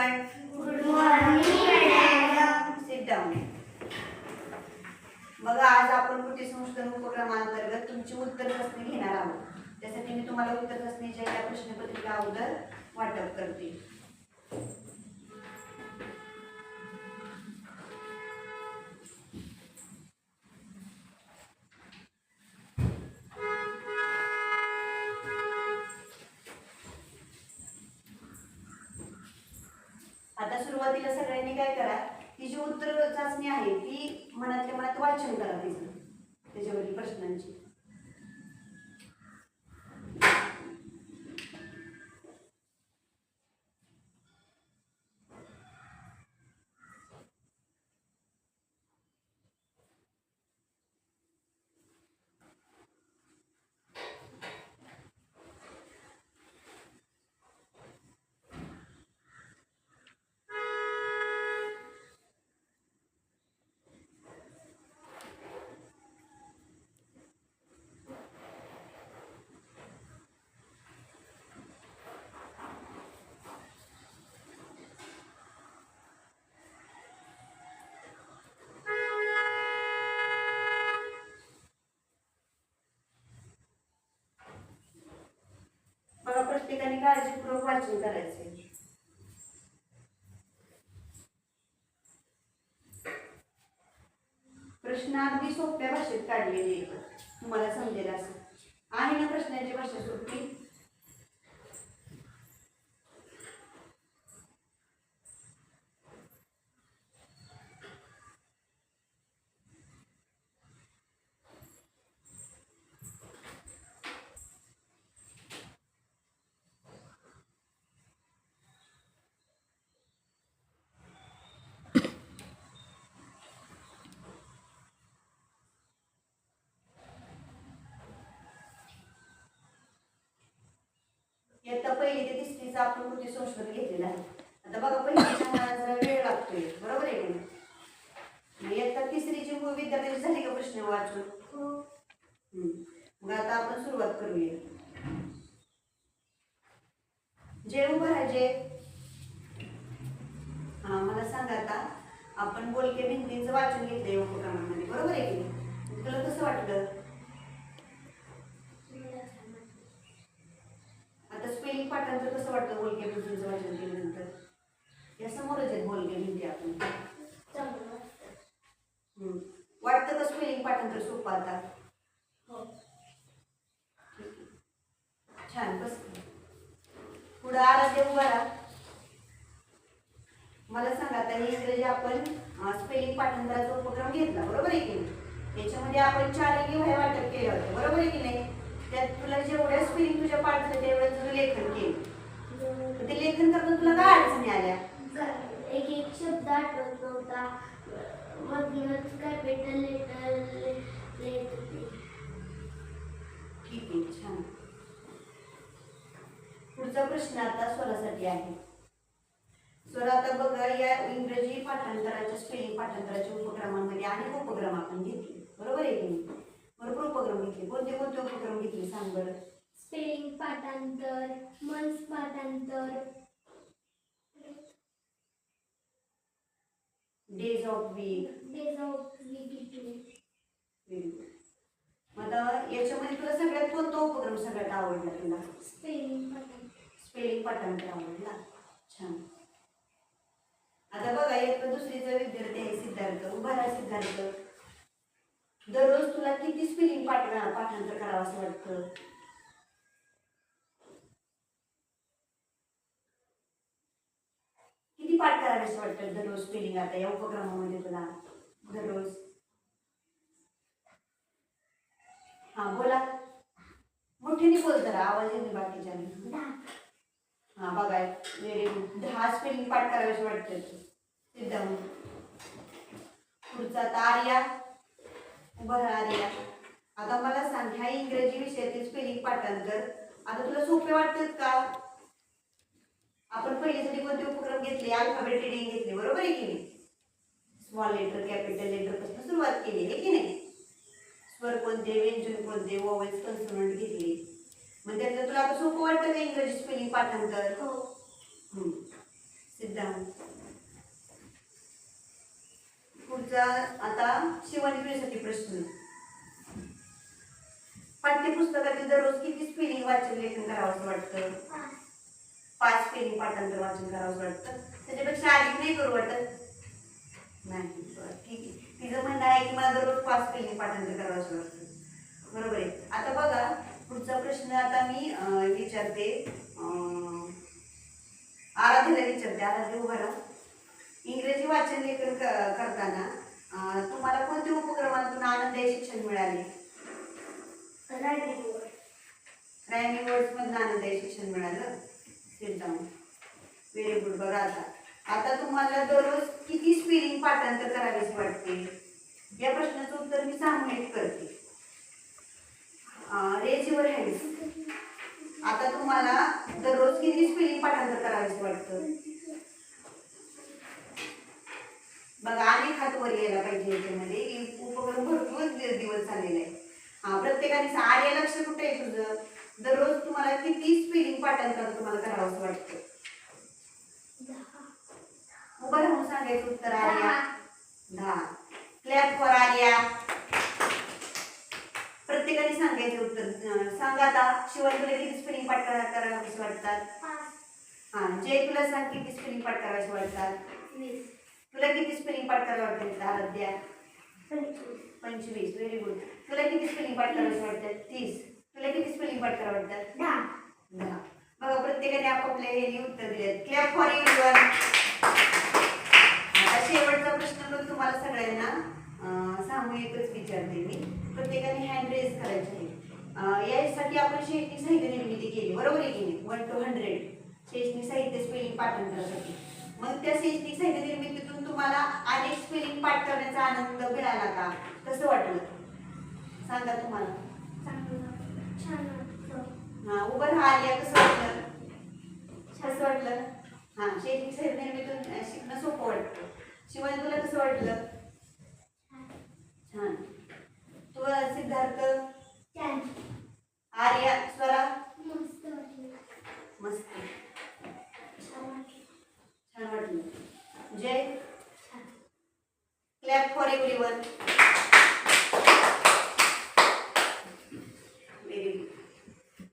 Student Good morning, madam. Sit down. बघा आज आपण कुठे संशोधन उपक्रमांतर्गत तुमची उत्तर प्रश्न घेणार आहोत त्यासाठी मी तुम्हाला उत्तर प्रश्नाच्या या प्रश्नपत्रिका अगोदर वाटप करते आता सुरुवातीला सगळ्यांनी काय करा ती जी उत्तर चाचणी आहे ती मनातल्या मनात वाचन करा तिचं त्याच्यावरील प्रश्नांची. काळजीपूर्वक वाचन करायचे. प्रश्न अगदी सोप्या भाषेत काढलेले तुम्हाला समजेल असं. आहे ना प्रश्नाची भाषा सोपी? इयत्ता पहिली ते तिसरीचा आपण कृती संशोधन घेतलेलं आहे. आता बघा पहिलीच्या जरा वेळ लागतोय. बरोबर आहे की नाही? इयत्ता तिसरीची मु- विद्यार्थ्यांची झाली का प्रश्न वाचून? हम्म. मग आता आपण सुरुवात करूया. जय महाराजे जे हा मला सांगा आता आपण बोलके भिंतींचं वाचन घेतलंय उपक्रमामध्ये बरोबर आहे की तुला कसं वाटलं? पाठांतर कसं वाटतं बोलके भिंतींचं वाचन केल्यानंतर? या समोरच आहेत बोलके भिंती आपण. वाटतं. का स्पेलिंग पाठांतर सोपं आता? आहे. छान बस. पुढं आराध्य उभा राहा. मला सांगा हे इंग्रजी आपण स्पेलिंग पाठांतराचा उपक्रम घेतला बरोबर आहे की नाही? त्याच्यामध्ये आपण चारही वह्या वाटप केलं होतं बरोबर आहे की नाही? त्यात तुला जेवढ्या स्पेलिंग तुझ्या पाठ झाल्या तेवढं तुझं लेखन केलं. ते लेखन करताना तुला काय अडचणी आल्या? एक एक शब्द आठवत नव्हता. मधूनच कॅपिटल लेटर लिहित होते. ठीक आहे छान. पुढचा प्रश्न आता स्वरासाठी आहे. स्वर आता बघा या इंग्रजी पाठांतराच्या स्पेलिंग पाठांतराच्या उपक्रमांमध्ये अनेक उपक्रम आपण घेतले बरोबर आहे की नाही भरपूर उपक्रम घेतले कोणते कोणते उपक्रम घेतले सांग बरं? स्पेलिंग पाठांतर मंस पाठांतर. Days of week days of week याच्यामध्ये तुला सगळ्यात कोणता उपक्रम सगळ्यात आवडला तुला? स्पेलिंग स्पेलिंग पाठांतर आवडला. छान. आता बघा एक दुसरीचा विद्यार्थी आहे सिद्धार्थ उभा राहा सिद्धार्थ. दररोज तुला किती स्पेलिंग पाठ पाठांतर करावं असं वाटतं? किती पाठ करावेसे वाटतं दररोज स्पेलिंग आता या उपक्रमामध्ये तुला दररोज. हा बोला. मोठ्याने बोल जरा आवाज येते बाकीच्या. हा बघाय व्हेरी गुड दहा स्पेलिंग पाठ करावेसे वाटतं. सिद्धांत. पुढचा आता आर्या. उभा राहा आर्या आता मला सांग ह्या इंग्रजी विषयातील स्पेलिंग पाठांतर आता तुला सोपे वाटतात का? आपण पहिल्यासाठी कोणते उपक्रम घेतले? अल्फाबेट रिडिंग घेतले बरोबर आहे की नाही? स्मॉल लेटर कॅपिटल लेटरपासून सुरुवात केली आहे की नाही? स्वर कोणते व्यंजन कोणते वॉवेल्स कन्सोनंट घेतले. मग त्यातलं तुला आता सोपं वाटतं का इंग्रजी स्पेलिंग पाठांतर हो. सिद्धांत. पुढचा आता शिवणगिरीसाठी प्रश्न. पाठ्यपुस्तकातील दररोज किती स्पेलिंग वाचन लेखन करावं वाटतं? पाच स्पेलिंग पाठांतर वाचन करावं वाटतं? त्याच्यापेक्षा अधिक नाही करू वाटत? नाही ठीक आहे. तिचं म्हणणं आहे की मला दररोज पाच स्पेलिंग पाठांतर करावं असं वाटतं. बरोबर आहे. आता बघा पुढचा प्रश्न आता मी विचारते. आराधीला आराध्याला विचारते. आराध्य उभा राहा. इंग्रजी वाचन लेखन करताना तुम्हाला कोणत्या उपक्रमातून आनंददायी शिक्षण मिळाले? रायगड रायमिंग वर्ड्स मधून आनंददायी शिक्षण मिळालं? सिट डाऊन व्हेरी गुड बघा आता. आता तुम्हाला दररोज किती स्पेलिंग पाठांतर करावीच वाटते? या प्रश्नाचं उत्तर मी सामूहिक करते. रेज युअर हँड्स आता तुम्हाला दररोज किती स्पेलिंग पाठांतर करावीच वाटतं बघा अनेक हात वर यायला पाहिजे याच्यामध्ये उपक्रम भरपूर दिवस झालेले आहे. हा प्रत्येकाने आर्य लक्ष कुठे आहे तुझं? दररोज तुम्हाला किती स्पेलिंग पाठांतर तुम्हाला करावं असं वाटतं? उभं राहून सांगायचं उत्तर आर्या. दहा. Clap for Arya. प्रत्येकाने सांगायचं उत्तर. सांगा आता शिवाय तुला किती स्पेलिंग पाठ करा करावं वाटतात? हा जय तुला सांग किती स्पेलिंग पाठ करायचे वाटतात तुला किती स्पेलिंग पाठ करावं वाटतात आराध्या? पंचवीस पंचवीस व्हेरी गुड तुला किती स्पेलिंग पाठ करायचे वाटतात तीस. तुला किती स्पेलिंग पाठ करावं वाटतात दहा. दहा. बघा प्रत्येकाने आपापल्या हे उत्तर दिलेत. क्लॅप फॉर एव्हरीवन आता शेवटचा प्रश्न पण तुम्हाला सगळ्यांना अं, सामूहिकच विचारते मी. प्रत्येकाने हँड रेज करायचे आहे यासाठी आपण शैक्षणिक साहित्य निर्मिती केली. बरोबर आहे की नाही? वन टू हंड्रेड शैक्षणिक साहित्य स्पेलिंग पाठांतरासाठी मग त्या शैक्षणिक साहित्य निर्मितीतून तुम्हाला अनेक स्पेलिंग पाठ करण्याचा आनंद मिळाला का? कसं वाटलं? सांगा तुम्हाला. हा उभं राहा आलिया कसं वाटलं? कसं वाटलं. हा शैक्षणिक साहित्य निर्मितीतून शिकणं सोपं वाटतं. शिवाय तुला कसं वाटलं? छान. तुला सिद्धार्थ? आर्या स्वरा? मस्त मस्त.